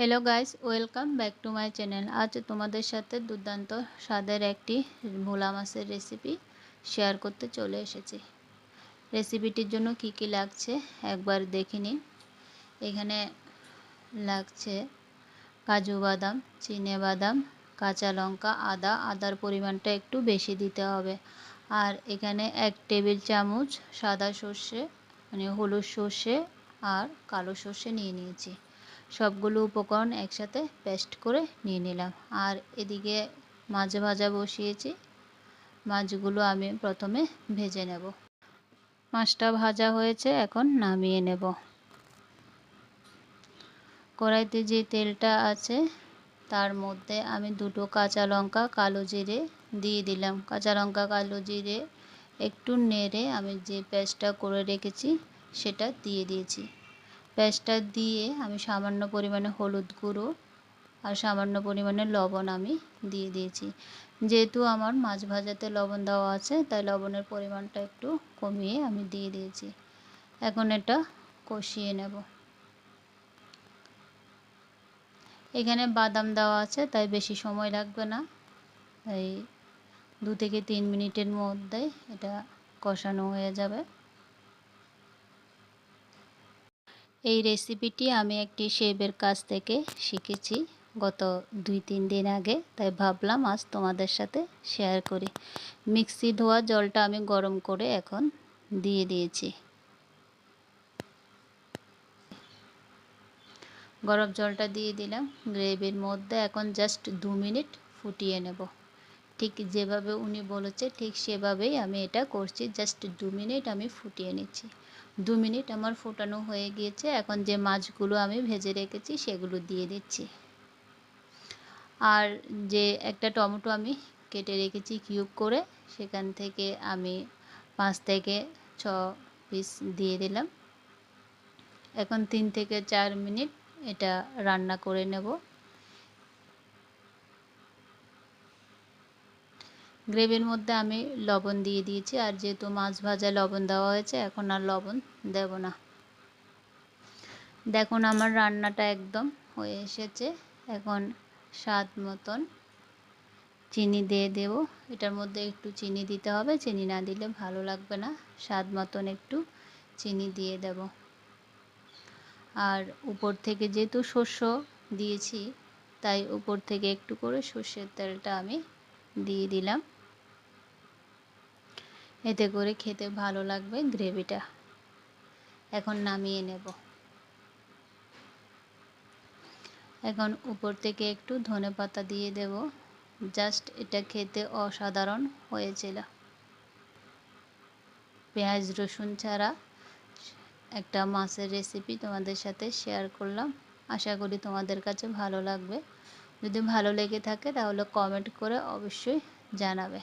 Guys welcome back to my channel আজ তোমাদের সাথে দুর্দান্ত স্বাদের একটি ভোলা মাছের রেসিপি শেয়ার করতে চলে এসেছি। রেসিপিটির জন্য কি কি লাগছে একবার দেখে নিন। এখানে লাগছে কাজু বাদাম, চিনে বাদাম, কাঁচা লঙ্কা, আদা। আদার পরিমাণটা একটু বেশি দিতে হবে। আর এখানে এক টেবিল চামচ সাদা সর্ষে মানে হলুদ সর্ষে আর কালো সর্ষে নিয়ে নিয়েছি। সবগুলো উপকরণ একসাথে পেস্ট করে নিয়ে নিলাম। আর এদিকে মাছ ভাজা বসিয়েছি। মাছগুলো আমি প্রথমে ভেজে নেব। মাছটা ভাজা হয়েছে, এখন নামিয়ে নেব। কড়াইতে যে তেলটা আছে, তার মধ্যে আমি দুটো কাঁচা লঙ্কা, কালো জিরে দিয়ে দিলাম। কাঁচা লঙ্কা, কালো জিরে একটু নেড়ে আমি যে পেস্টটা করে রেখেছি, সেটা দিয়ে দিয়েছি। পেঁয়াজটা দিয়ে আমি সামান্য পরিমাণে হলুদ গুঁড়ো আর সামান্য পরিমাণে লবণ আমি দিয়ে দিয়েছি। যেহেতু আমার মাছ ভাজাতে লবণ দেওয়া আছে, তাই লবণের পরিমাণটা একটু কমিয়ে আমি দিয়ে দিয়েছি। এখন এটা কষিয়ে নেব। এখানে বাদাম দেওয়া আছে, তাই বেশি সময় লাগবে না। তাই দু থেকে তিন মিনিটের মধ্যে এটা কষানো হয়ে যাবে। এই রেসিপিটি আমি একটি শেফের কাছ থেকে শিখেছি গত দুই তিন দিন আগে। তাই ভাবলাম আজ তোমাদের সাথে শেয়ার করি। মিক্সি ধোয়া জলটা আমি গরম করে এখন দিয়ে দিয়েছি। গরম জলটা দিয়ে দিলাম। গ্রেভির মধ্যে এখন জাস্ট দু মিনিট ফুটিয়ে নেব। ঠিক যেভাবে উনি বলেছে, ঠিক সেভাবেই আমি এটা করছি। জাস্ট দু মিনিট আমি ফুটিয়ে নিচ্ছি। দু মিনিট আমার ফোটানো হয়ে গিয়েছে। এখন যে মাছগুলো আমি ভেজে রেখেছি সেগুলো দিয়ে দিচ্ছি। আর যে একটা টমেটো আমি কেটে রেখেছি কিউব করে, সেখান থেকে আমি পাঁচ থেকে ছ পিস দিয়ে দিলাম। এখন তিন থেকে চার মিনিট এটা রান্না করে নেব। গ্রেভির মধ্যে আমি লবণ দিয়ে দিয়েছি। আর যেহেতু মাছ ভাজা লবণ দেওয়া হয়েছে, এখন আর লবণ দেব না। দেখুন, আমার রান্নাটা একদম হয়ে এসেছে। এখন স্বাদ মতন চিনি দিয়ে দেব। এটার মধ্যে একটু চিনি দিতে হবে। চিনি না দিলে ভালো লাগবে না। স্বাদ মতন একটু চিনি দিয়ে দেব। আর উপর থেকে যেহেতু শস্য দিয়েছি, তাই উপর থেকে একটু করে সর্ষের তেলটা আমি দিয়ে দিলাম। এতে করে খেতে ভালো লাগবে গ্রেভিটা। এখন নামিয়ে নেব। এখন উপর থেকে একটু ধনে পাতা দিয়ে দেব। জাস্ট এটা খেতে অসাধারণ হয়েছিল। পেঁয়াজ, রসুন ছাড়া একটা মাছের রেসিপি তোমাদের সাথে শেয়ার করলাম। আশা করি তোমাদের কাছে ভালো লাগবে। যদি ভালো লেগে থাকে তাহলে কমেন্ট করে অবশ্যই জানাবে।